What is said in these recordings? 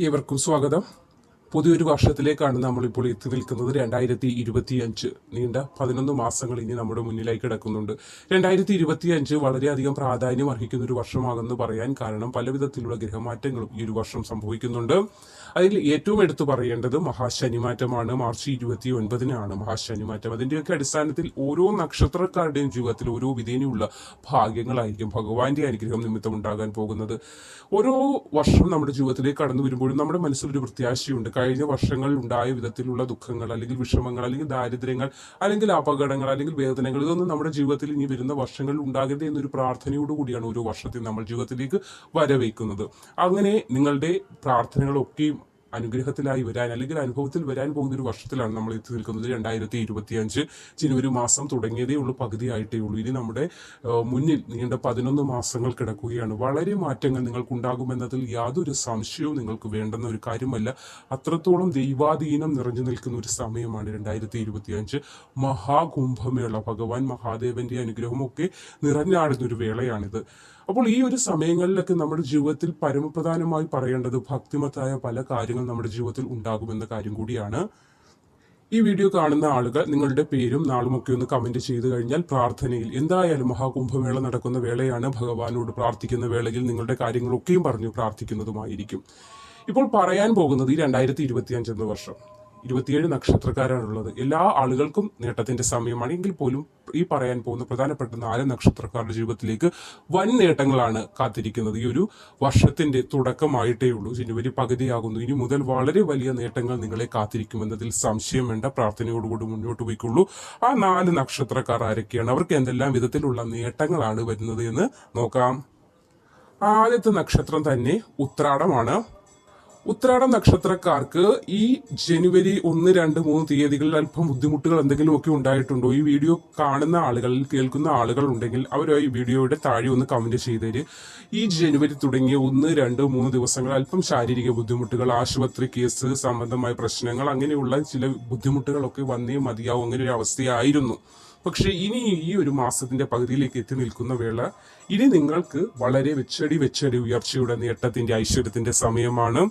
ഏവർക്കും സ്വാഗതം. പുതിയൊരു വർഷത്തിലേക്കാണ് നമ്മൾ ഇപ്പോൾ എത്തി നിൽക്കുന്നത്. രണ്ടായിരത്തി ഇരുപത്തിയഞ്ച് നീണ്ട പതിനൊന്ന് മാസങ്ങൾ ഇനി നമ്മുടെ മുന്നിലായി കിടക്കുന്നുണ്ട്. രണ്ടായിരത്തി ഇരുപത്തിയഞ്ച് വളരെയധികം പ്രാധാന്യം അർഹിക്കുന്ന ഒരു വർഷമാണെന്ന് പറയാൻ കാരണം പല വിധത്തിലുള്ള ഗ്രഹമാറ്റങ്ങളും ഈ ഒരു വർഷം സംഭവിക്കുന്നുണ്ട്. അതിൽ ഏറ്റവും എടുത്തു പറയേണ്ടത് മഹാശനിമാറ്റമാണ്. മാർച്ച് ഇരുപത്തി ഒൻപതിനാണ് മഹാശനിമാറ്റം. അതിന്റെയൊക്കെ അടിസ്ഥാനത്തിൽ ഓരോ നക്ഷത്രക്കാരുടെയും ജീവിതത്തിൽ ഓരോ വിധേനയുള്ള ഭാഗ്യങ്ങളായിരിക്കും ഭഗവാന്റെ അനുഗ്രഹം നിമിത്തം ഉണ്ടാകാൻ പോകുന്നത്. ഓരോ വർഷം നമ്മുടെ ജീവിതത്തിലേക്ക് കടന്നു വരുമ്പോഴും നമ്മുടെ മനസ്സിൽ ഒരു പ്രത്യാശയുണ്ട്. കഴിഞ്ഞ വർഷങ്ങളിൽ ഉണ്ടായ വിധത്തിലുള്ള ദുഃഖങ്ങൾ അല്ലെങ്കിൽ വിഷമങ്ങൾ അല്ലെങ്കിൽ ദാരിദ്ര്യങ്ങൾ അല്ലെങ്കിൽ അപകടങ്ങൾ അല്ലെങ്കിൽ വേദനകൾ ഇതൊന്നും നമ്മുടെ ജീവിതത്തിൽ ഇനി വരുന്ന വർഷങ്ങളിൽ ഉണ്ടാകരുത് എന്നൊരു പ്രാർത്ഥനയോടുകൂടിയാണ് ഓരോ വർഷത്തിൽ നമ്മൾ ജീവിതത്തിലേക്ക് വരവേക്കുന്നത്. അങ്ങനെ നിങ്ങളുടെ പ്രാർത്ഥനകളൊക്കെയും അനുഗ്രഹത്തിലായി വരാൻ അല്ലെങ്കിൽ അനുഭവത്തിൽ വരാൻ പോകുന്ന ഒരു വർഷത്തിലാണ് നമ്മൾ എത്തി നിൽക്കുന്നത്. രണ്ടായിരത്തി ഇരുപത്തിയഞ്ച് ജനുവരി മാസം തുടങ്ങിയതേ ഉള്ളൂ പകുതിയായിട്ടേ ഉള്ളൂ. ഇനി നമ്മുടെ മുന്നിൽ നീണ്ട പതിനൊന്ന് മാസങ്ങൾ കിടക്കുകയാണ്. വളരെ മാറ്റങ്ങൾ നിങ്ങൾക്കുണ്ടാകുമെന്നതിൽ യാതൊരു സംശയവും നിങ്ങൾക്ക് വേണ്ടെന്ന ഒരു കാര്യമല്ല. അത്രത്തോളം ദൈവാധീനം നിറഞ്ഞു നിൽക്കുന്ന ഒരു സമയമാണ് രണ്ടായിരത്തി ഇരുപത്തിയഞ്ച് മഹാകുംഭമേള. ഭഗവാൻ മഹാദേവന്റെ അനുഗ്രഹമൊക്കെ നിറഞ്ഞാടുന്ന ഒരു വേളയാണിത്. അപ്പോൾ ഈ ഒരു സമയങ്ങളിലൊക്കെ നമ്മുടെ ജീവിതത്തിൽ പരമപ്രധാനമായി പറയേണ്ടത് ഭക്തിമത്തായ പല കാര്യങ്ങൾ നമ്മുടെ ജീവിതത്തിൽ ഉണ്ടാകുമെന്ന കാര്യം കൂടിയാണ്. ഈ വീഡിയോ കാണുന്ന ആളുകൾ നിങ്ങളുടെ പേരും നാളുമൊക്കെ ഒന്ന് കമന്റ് ചെയ്തു കഴിഞ്ഞാൽ പ്രാർത്ഥനയിൽ എന്തായാലും മഹാകുംഭമേള നടക്കുന്ന വേളയാണ്. ഭഗവാനോട് പ്രാർത്ഥിക്കുന്ന വേളയിൽ നിങ്ങളുടെ കാര്യങ്ങളൊക്കെയും പറഞ്ഞു പ്രാർത്ഥിക്കുന്നതുമായിരിക്കും. ഇപ്പോൾ പറയാൻ പോകുന്നത് ഈ രണ്ടായിരത്തി ഇരുപത്തി എന്ന വർഷം. ഇരുപത്തിയേഴ് നക്ഷത്രക്കാരാണുള്ളത്. എല്ലാ ആളുകൾക്കും നേട്ടത്തിന്റെ സമയമാണ്. എങ്കിൽ പോലും ഈ പറയാൻ പോകുന്ന പ്രധാനപ്പെട്ട നാല് നക്ഷത്രക്കാരുടെ ജീവിതത്തിലേക്ക് വൻ നേട്ടങ്ങളാണ് കാത്തിരിക്കുന്നത്. ഈ ഒരു വർഷത്തിന്റെ തുടക്കമായിട്ടേ ഉള്ളൂ. ജനുവരി പകുതിയാകുന്നു. ഇനി മുതൽ വളരെ വലിയ നേട്ടങ്ങൾ നിങ്ങളെ കാത്തിരിക്കുമെന്നതിൽ സംശയം വേണ്ട. പ്രാർത്ഥനയോടുകൂടി മുന്നോട്ട് പോയിക്കൊള്ളൂ. ആ നാല് നക്ഷത്രക്കാർ ആരൊക്കെയാണ്? അവർക്ക് എന്തെല്ലാം വിധത്തിലുള്ള നേട്ടങ്ങളാണ് വരുന്നത് എന്ന് നോക്കാം. ആദ്യത്തെ നക്ഷത്രം തന്നെ ഉത്രാടമാണ്. ഉത്രാടം നക്ഷത്രക്കാർക്ക് ഈ ജനുവരി ഒന്ന് രണ്ട് മൂന്ന് തീയതികളിൽ അല്പം ബുദ്ധിമുട്ടുകൾ എന്തെങ്കിലും ഒക്കെ ഉണ്ടായിട്ടുണ്ടോ? ഈ വീഡിയോ കാണുന്ന ആളുകൾ കേൾക്കുന്ന ആളുകൾ ഉണ്ടെങ്കിൽ അവർ ഈ വീഡിയോയുടെ താഴെ ഒന്ന് കമന്റ് ചെയ്തേര്. ഈ ജനുവരി തുടങ്ങിയ ഒന്ന് രണ്ട് മൂന്ന് ദിവസങ്ങൾ അല്പം ശാരീരിക ബുദ്ധിമുട്ടുകൾ ആശുപത്രി കേസ് സംബന്ധമായ പ്രശ്നങ്ങൾ അങ്ങനെയുള്ള ചില ബുദ്ധിമുട്ടുകളൊക്കെ വന്നേ മതിയാവും. അങ്ങനെ ഒരു അവസ്ഥയായിരുന്നു. പക്ഷെ ഇനി ഈ ഒരു മാസത്തിന്റെ പകുതിയിലേക്ക് എത്തി നിൽക്കുന്ന വേള ഇനി നിങ്ങൾക്ക് വളരെ വെച്ചടി വെച്ചടി ഉയർച്ചയുടെ നേട്ടത്തിന്റെ ഐശ്വര്യത്തിന്റെ സമയമാണ്.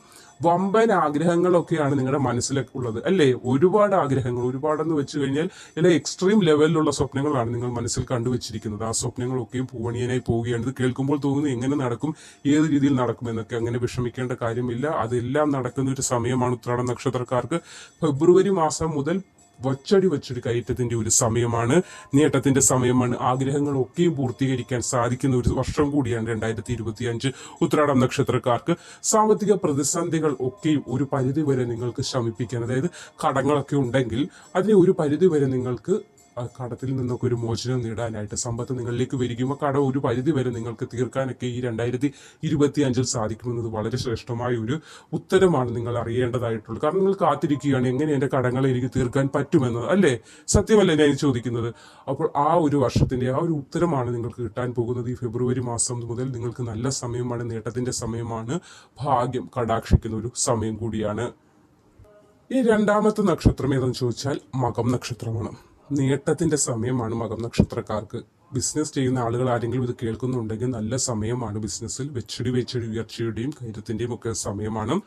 വമ്പൻ ആഗ്രഹങ്ങളൊക്കെയാണ് നിങ്ങളുടെ മനസ്സിലൊക്കെ ഉള്ളത് അല്ലേ? ഒരുപാട് ആഗ്രഹങ്ങൾ. ഒരുപാടെന്ന് വെച്ച് കഴിഞ്ഞാൽ ചില എക്സ്ട്രീം ലെവലിലുള്ള സ്വപ്നങ്ങളാണ് നിങ്ങൾ മനസ്സിൽ കണ്ടുവച്ചിരിക്കുന്നത്. ആ സ്വപ്നങ്ങളൊക്കെയും പൂവണിയനായി പോവുകയാണ്. ഇത് കേൾക്കുമ്പോൾ തോന്നുന്നു എങ്ങനെ നടക്കും ഏത് രീതിയിൽ നടക്കും എന്നൊക്കെ അങ്ങനെ വിഷമിക്കേണ്ട കാര്യമില്ല. അതെല്ലാം നടക്കുന്ന ഒരു സമയമാണ് ഉത്രാട നക്ഷത്രക്കാർക്ക് ഫെബ്രുവരി മാസം മുതൽ വച്ചടി വച്ചടി കയറ്റത്തിന്റെ ഒരു സമയമാണ്. നേട്ടത്തിന്റെ സമയമാണ്. ആഗ്രഹങ്ങളൊക്കെയും പൂർത്തീകരിക്കാൻ സാധിക്കുന്ന ഒരു വർഷം കൂടിയാണ് രണ്ടായിരത്തി ഇരുപത്തി അഞ്ച് ഉത്രാടം നക്ഷത്രക്കാർക്ക്. സാമ്പത്തിക പ്രതിസന്ധികൾ ഒക്കെയും ഒരു പരിധി വരെ നിങ്ങൾക്ക് ശമിപ്പിക്കാൻ അതായത് കടങ്ങളൊക്കെ ഉണ്ടെങ്കിൽ അതിനെ ഒരു പരിധി വരെ നിങ്ങൾക്ക് കടത്തിൽ നിന്നൊക്കെ ഒരു മോചനം നേടാനായിട്ട് സമ്പത്ത് നിങ്ങളിലേക്ക് വരികയും കട ഒരു പരിധി വരെ നിങ്ങൾക്ക് തീർക്കാനൊക്കെ ഈ രണ്ടായിരത്തി ഇരുപത്തി അഞ്ചിൽ സാധിക്കുമെന്നത് വളരെ ശ്രേഷ്ഠമായ ഒരു ഉത്തരമാണ് നിങ്ങൾ അറിയേണ്ടതായിട്ടുള്ളത്. കാരണം നിങ്ങൾ കാത്തിരിക്കുകയാണ് എങ്ങനെ എന്റെ കടങ്ങളെ എനിക്ക് തീർക്കാൻ പറ്റുമെന്നത് അല്ലേ? സത്യമല്ലേ ഞാൻ ചോദിക്കുന്നത്. അപ്പോൾ ആ ഒരു വർഷത്തിന്റെ ആ ഒരു ഉത്തരമാണ് നിങ്ങൾക്ക് കിട്ടാൻ പോകുന്നത്. ഈ ഫെബ്രുവരി മാസം മുതൽ നിങ്ങൾക്ക് നല്ല സമയമാണ് നേട്ടത്തിന്റെ സമയമാണ് ഭാഗ്യം കടാക്ഷിക്കുന്ന ഒരു സമയം കൂടിയാണ്. ഈ രണ്ടാമത്തെ നക്ഷത്രം ഏതെന്ന് ചോദിച്ചാൽ മകം നക്ഷത്രമാണ്. നേട്ടത്തിന്റെ സമയമാണ് മകം നക്ഷത്രക്കാർക്ക്. ബിസിനസ് ചെയ്യുന്ന ആളുകൾ ആരെങ്കിലും ഇത് കേൾക്കുന്നുണ്ടെങ്കിൽ നല്ല സമയമാണ് ബിസിനസ്സിൽ വെച്ചടി വെച്ചടി ഉയർച്ചയുടെയും കയറ്റത്തിന്റെയും ഒക്കെ സമയമാണ്.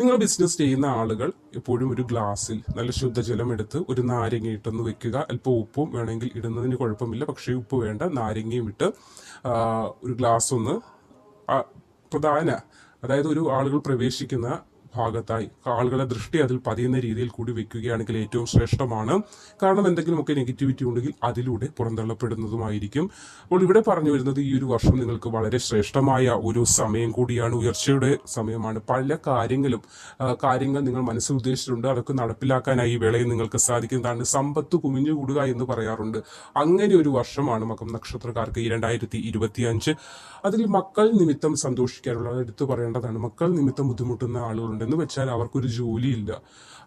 നിങ്ങൾ ബിസിനസ് ചെയ്യുന്ന ആളുകൾ എപ്പോഴും ഒരു ഗ്ലാസ്സിൽ നല്ല ശുദ്ധജലം എടുത്ത് ഒരു നാരങ്ങ ഇട്ടൊന്ന് വെക്കുക. അല്പം ഉപ്പും വേണമെങ്കിൽ ഇടുന്നതിന് കുഴപ്പമില്ല. പക്ഷേ ഉപ്പ് വേണ്ട നാരങ്ങയും ഇട്ട് ഒരു ഗ്ലാസ് ഒന്ന് പ്രധാന അതായത് ഒരു ആളുകൾ പ്രവേശിക്കുന്ന ഭാഗത്തായി ആളുകളുടെ ദൃഷ്ടി അതിൽ പതിയുന്ന രീതിയിൽ കൂടി വെക്കുകയാണെങ്കിൽ ഏറ്റവും ശ്രേഷ്ഠമാണ്. കാരണം എന്തെങ്കിലുമൊക്കെ നെഗറ്റിവിറ്റി ഉണ്ടെങ്കിൽ അതിലൂടെ പുറന്തള്ളപ്പെടുന്നതുമായിരിക്കും. അപ്പോൾ ഇവിടെ പറഞ്ഞു വരുന്നത് ഈ ഒരു വർഷം നിങ്ങൾക്ക് വളരെ ശ്രേഷ്ഠമായ ഒരു സമയം കൂടിയാണ്. ഉയർച്ചയുടെ സമയമാണ്. പല കാര്യങ്ങളും കാര്യങ്ങൾ നിങ്ങൾ മനസ്സിൽ ഉദ്ദേശിച്ചിട്ടുണ്ട്. അതൊക്കെ നടപ്പിലാക്കാനായി ഈ വേളയിൽ നിങ്ങൾക്ക് സാധിക്കുന്നതാണ് സമ്പത്ത് കുമിഞ്ഞുകൂടുക എന്ന് പറയാറുണ്ട്. അങ്ങനെ ഒരു വർഷമാണ് മകം നക്ഷത്രക്കാർക്ക് ഈ രണ്ടായിരത്തി ഇരുപത്തി അഞ്ച് അതിൽ മക്കൾ നിമിത്തം സന്തോഷിക്കാനുള്ള എടുത്തു പറയേണ്ടതാണ്. മക്കൾ നിമിത്തം ബുദ്ധിമുട്ടുന്ന ആളുകളുണ്ട്. എന്ന് വെച്ചാൽ അവർക്കൊരു ജോലിയില്ല.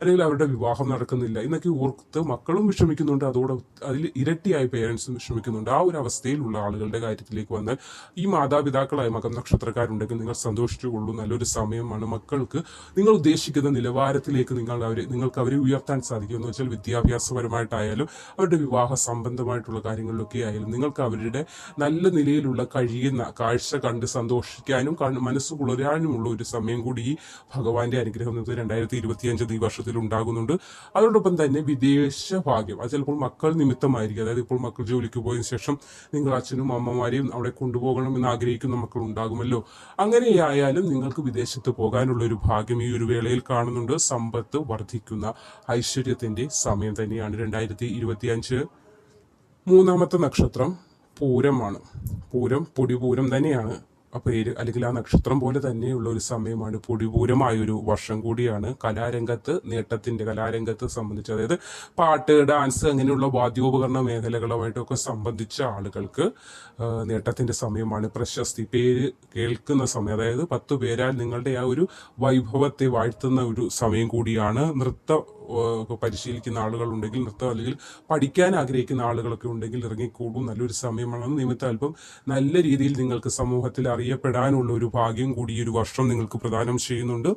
അല്ലെങ്കിൽ അവരുടെ വിവാഹം നടക്കുന്നില്ല എന്നൊക്കെ ഓർത്ത് മക്കളും വിഷമിക്കുന്നുണ്ട്. അതോടെ അതിൽ ഇരട്ടിയായി പേരൻസും വിഷമിക്കുന്നുണ്ട്. ആ ഒരു അവസ്ഥയിലുള്ള ആളുകളുടെ കാര്യത്തിലേക്ക് വന്നാൽ ഈ മാതാപിതാക്കളായ മകം നക്ഷത്രക്കാരുണ്ടെങ്കിൽ നിങ്ങൾ സന്തോഷിച്ചുകൊള്ളൂ നല്ലൊരു സമയമാണ്. മക്കൾക്ക് നിങ്ങൾ ഉദ്ദേശിക്കുന്ന നിലവാരത്തിലേക്ക് നിങ്ങൾ അവരെ നിങ്ങൾക്ക് അവരെ ഉയർത്താൻ സാധിക്കും എന്ന് വെച്ചാൽ വിദ്യാഭ്യാസപരമായിട്ടായാലും അവരുടെ വിവാഹ സംബന്ധമായിട്ടുള്ള കാര്യങ്ങളിലൊക്കെ ആയാലും നിങ്ങൾക്ക് അവരുടെ നല്ല നിലയിലുള്ള കഴിയുന്ന കാഴ്ച കണ്ട് സന്തോഷിക്കാനും മനസ്സ് കുളരാനുമുള്ള ഒരു സമയം കൂടി ഈ ഭഗവാന്റെ അനുഗ്രഹം രണ്ടായിരത്തി ഇരുപത്തിയഞ്ച് ഈ വർഷത്തിൽ ഉണ്ടാകുന്നുണ്ട് അതോടൊപ്പം തന്നെ വിദേശ ഭാഗ്യം അത് ചിലപ്പോൾ മക്കൾ നിമിത്തമായിരിക്കും. അതായത് ഇപ്പോൾ മക്കൾ ജോലിക്ക് പോയതിനു ശേഷം നിങ്ങൾ അച്ഛനും അമ്മമാരെയും അവിടെ കൊണ്ടുപോകണം എന്ന് ആഗ്രഹിക്കുന്ന മക്കൾ ഉണ്ടാകുമല്ലോ. അങ്ങനെയായാലും നിങ്ങൾക്ക് വിദേശത്ത് പോകാനുള്ള ഒരു ഭാഗ്യം ഈ ഒരു വേളയിൽ കാണുന്നുണ്ട്. സമ്പത്ത് വർദ്ധിക്കുന്ന ഐശ്വര്യത്തിന്റെ സമയം തന്നെയാണ്. രണ്ടായിരത്തി ഇരുപത്തി അഞ്ച് മൂന്നാമത്തെ നക്ഷത്രം പൂരമാണ്. പൂരം പൊടിപൂരം തന്നെയാണ്. ആ പേര് അല്ലെങ്കിൽ ആ നക്ഷത്രം പോലെ തന്നെയുള്ള ഒരു സമയമാണ് പൊടിപൂരമായ ഒരു വർഷം കൂടിയാണ് കലാരംഗത്ത് നേട്ടത്തിന്റെ കലാരംഗത്ത് സംബന്ധിച്ച്. അതായത് പാട്ട് ഡാൻസ് അങ്ങനെയുള്ള വാദ്യോപകരണ മേഖലകളുമായിട്ടൊക്കെ സംബന്ധിച്ച ആളുകൾക്ക് നേട്ടത്തിന്റെ സമയമാണ് പ്രശസ്തി. പേര് കേൾക്കുന്ന സമയം അതായത് പത്ത് പേരാൽ നിങ്ങളുടെ ആ ഒരു വൈഭവത്തെ വാഴ്ത്തുന്ന ഒരു സമയം കൂടിയാണ് നൃത്ത പരിശീലിക്കുന്ന ആളുകളുണ്ടെങ്കിൽ നൃത്തം അല്ലെങ്കിൽ പഠിക്കാൻ ആഗ്രഹിക്കുന്ന ആളുകളൊക്കെ ഉണ്ടെങ്കിൽ ഇറങ്ങിക്കൂടും. നല്ലൊരു സമയമാണ്. നിമിത്തം അല്പം നല്ല രീതിയിൽ നിങ്ങൾക്ക് സമൂഹത്തിൽ അറിയപ്പെടാനുള്ള ഒരു ഭാഗ്യം കൂടി ഒരു വർഷം നിങ്ങൾക്ക് പ്രദാനം ചെയ്യുന്നുണ്ട്.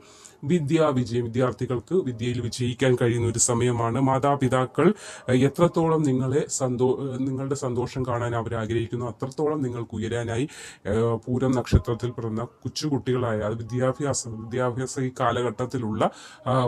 വിദ്യാ വിജയം. വിദ്യാർത്ഥികൾക്ക് വിദ്യയിൽ വിജയിക്കാൻ കഴിയുന്ന ഒരു സമയമാണ്. മാതാപിതാക്കൾ എത്രത്തോളം നിങ്ങളെ സന്തോ നിങ്ങളുടെ സന്തോഷം കാണാൻ അവർ ആഗ്രഹിക്കുന്നു അത്രത്തോളം നിങ്ങൾക്ക് ഉയരാനായി പൂരം നക്ഷത്രത്തിൽ പിറന്ന കൊച്ചുകുട്ടികളായ അത് വിദ്യാഭ്യാസം വിദ്യാഭ്യാസ ഈ കാലഘട്ടത്തിലുള്ള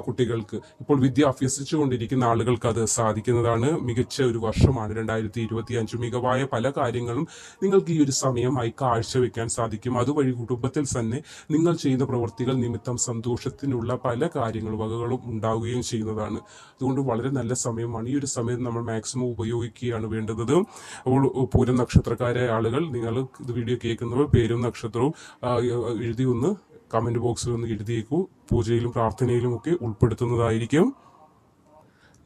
കുട്ടികൾക്ക്. ഇപ്പോൾ വിദ്യ അഭ്യസിച്ചുകൊണ്ടിരിക്കുന്ന ആളുകൾക്ക് അത് സാധിക്കുന്നതാണ്. മികച്ച ഒരു വർഷമാണ് രണ്ടായിരത്തി ഇരുപത്തി അഞ്ച് മികവായ പല കാര്യങ്ങളും നിങ്ങൾക്ക് ഈ ഒരു സമയമായി കാഴ്ചവെക്കാൻ സാധിക്കും. അതുവഴി കുടുംബത്തിൽ തന്നെ നിങ്ങൾ ചെയ്യുന്ന പ്രവൃത്തികൾ നിമിത്തം സന്തോഷത്തിനുള്ള പല കാര്യങ്ങളും വകകളും ഉണ്ടാവുകയും ചെയ്യുന്നതാണ്. അതുകൊണ്ട് വളരെ നല്ല സമയമാണ്. ഈ ഒരു സമയം നമ്മൾ മാക്സിമം ഉപയോഗിക്കുകയാണ് വേണ്ടത്. അപ്പോൾ പൂരം നക്ഷത്രക്കാരായ ആളുകൾ നിങ്ങൾ ഇത് വീഡിയോ കേൾക്കുന്നവർ പേരും നക്ഷത്രവും എഴുതി ഒന്ന് കമന്റ് ബോക്സിൽ ഒന്ന് എഴുതിയേക്കൂ. പൂജയിലും പ്രാർത്ഥനയിലും ഒക്കെ ഉൾപ്പെടുത്തുന്നതായിരിക്കും.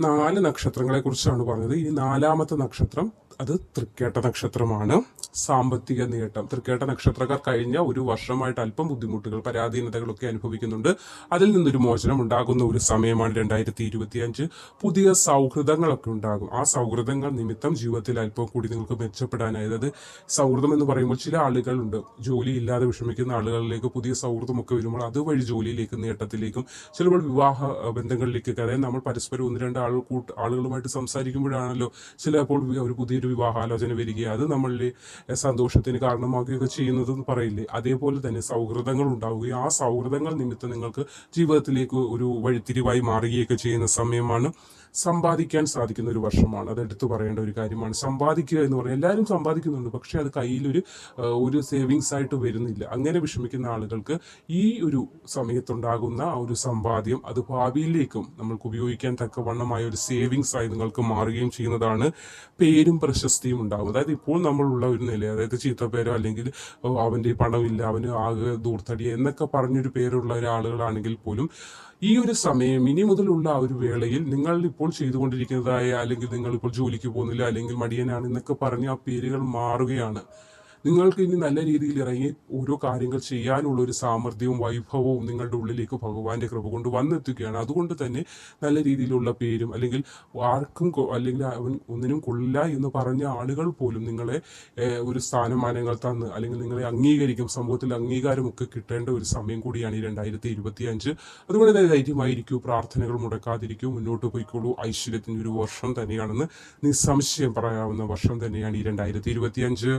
നാല് നക്ഷത്രങ്ങളെക്കുറിച്ചാണ് പറഞ്ഞത്. ഈ നാലാമത്തെ നക്ഷത്രം അത് തൃക്കേട്ട നക്ഷത്രമാണ്. സാമ്പത്തിക നേട്ടം. തൃക്കേട്ട നക്ഷത്രക്കാർ കഴിഞ്ഞ ഒരു വർഷമായിട്ട് അല്പം ബുദ്ധിമുട്ടുകൾ പരാധീനതകളൊക്കെ അനുഭവിക്കുന്നുണ്ട്. അതിൽ നിന്നൊരു മോചനം ഉണ്ടാകുന്ന ഒരു സമയമാണ് രണ്ടായിരത്തി ഇരുപത്തി അഞ്ച് പുതിയ സൗഹൃദങ്ങളൊക്കെ ഉണ്ടാകും. ആ സൗഹൃദങ്ങൾ നിമിത്തം ജീവിതത്തിൽ അല്പം കൂടി നിങ്ങൾക്ക് മെച്ചപ്പെടാനായി അത് സൗഹൃദം എന്ന് പറയുമ്പോൾ ചില ആളുകളുണ്ട്. ജോലി ഇല്ലാതെ വിഷമിക്കുന്ന ആളുകളിലേക്ക് പുതിയ സൗഹൃദമൊക്കെ വരുമ്പോൾ അതുവഴി ജോലിയിലേക്കും നേട്ടത്തിലേക്കും ചിലപ്പോൾ വിവാഹ ബന്ധങ്ങളിലേക്കൊക്കെ അതായത് നമ്മൾ പരസ്പരം ഒന്ന് രണ്ട് ആൾ കൂട്ട് ആളുകളുമായിട്ട് സംസാരിക്കുമ്പോഴാണല്ലോ ചിലപ്പോൾ വി- ഒരു വിവാഹാലോചന വരിക അത് നമ്മളുടെ സന്തോഷത്തിന് കാരണമാകുകയൊക്കെ ചെയ്യുന്നതെന്ന് പറയില്ലേ? അതേപോലെ തന്നെ സൗഹൃദങ്ങൾ ഉണ്ടാവുകയും ആ സൗഹൃദങ്ങൾ നിമിത്തം നിങ്ങൾക്ക് ജീവിതത്തിലേക്ക് ഒരു വഴിത്തിരിവായി മാറുകയൊക്കെ ചെയ്യുന്ന സമയമാണ്. സമ്പാദിക്കാൻ സാധിക്കുന്ന ഒരു വർഷമാണ്. അത് എടുത്തു പറയേണ്ട ഒരു കാര്യമാണ്. സമ്പാദിക്കുക എന്ന് പറഞ്ഞാൽ എല്ലാവരും സമ്പാദിക്കുന്നുണ്ട്. പക്ഷേ അത് കയ്യിലൊരു ഒരു സേവിങ്സ് ആയിട്ട് വരുന്നില്ല. അങ്ങനെ വിഷമിക്കുന്ന ആളുകൾക്ക് ഈ ഒരു സമയത്തുണ്ടാകുന്ന ആ ഒരു സമ്പാദ്യം അത് ഭാവിയിലേക്കും നമ്മൾക്ക് ഉപയോഗിക്കാൻ തക്കവണ്ണമായ ഒരു സേവിങ്സ് ആയി നിങ്ങൾക്ക് മാറുകയും ചെയ്യുന്നതാണ് പേരും പ്രശസ്തിയും ഉണ്ടാകും അതായത് ഇപ്പോൾ നമ്മളുള്ള ഒരു നില അതായത് ചീത്തപ്പേരോ അല്ലെങ്കിൽ അവന്റെ പണമില്ല അവന് ആകെ ദൂർത്തടി എന്നൊക്കെ പറഞ്ഞൊരു പേരുള്ള ഒരാളുകളാണെങ്കിൽ പോലും ഈ ഒരു സമയം ഇനി മുതലുള്ള ആ ഒരു വേളയിൽ നിങ്ങൾ ഇപ്പോൾ ചെയ്തുകൊണ്ടിരിക്കുന്നതായ അല്ലെങ്കിൽ നിങ്ങൾ ഇപ്പോൾ ജോലിക്ക് പോകുന്നില്ല അല്ലെങ്കിൽ മടിയനാണ് എന്നൊക്കെ പറഞ്ഞ് ആ പേരുകൾ മാറുകയാണ്. നിങ്ങൾക്ക് ഇനി നല്ല രീതിയിൽ ഇറങ്ങി ഓരോ കാര്യങ്ങൾ ചെയ്യാനുള്ള ഒരു സാമർഥ്യവും വൈഭവവും നിങ്ങളുടെ ഉള്ളിലേക്ക് ഭഗവാന്റെ കൃപ കൊണ്ട് വന്നെത്തുകയാണ്. അതുകൊണ്ട് തന്നെ നല്ല രീതിയിലുള്ള പേരും അല്ലെങ്കിൽ ആർക്കും അല്ലെങ്കിൽ അവൻ ഒന്നിനും കൊള്ളില്ല എന്ന് പറഞ്ഞ ആളുകൾ പോലും നിങ്ങളെ ഒരു സ്ഥാനമാനങ്ങൾ തന്ന് അല്ലെങ്കിൽ നിങ്ങളെ അംഗീകരിക്കും. സമൂഹത്തിൽ അംഗീകാരമൊക്കെ കിട്ടേണ്ട ഒരു സമയം കൂടിയാണ് ഈ രണ്ടായിരത്തി ഇരുപത്തി അഞ്ച് അതുകൊണ്ട് തന്നെ ധൈര്യമായിരിക്കൂ പ്രാർത്ഥനകൾ മുടക്കാതിരിക്കൂ മുന്നോട്ട് പോയിക്കോളൂ. ഐശ്വര്യത്തിന്റെ ഒരു വർഷം തന്നെയാണെന്ന് നിസ്സംശയം പറയാവുന്ന വർഷം തന്നെയാണ് ഈ രണ്ടായിരത്തി ഇരുപത്തി അഞ്ച്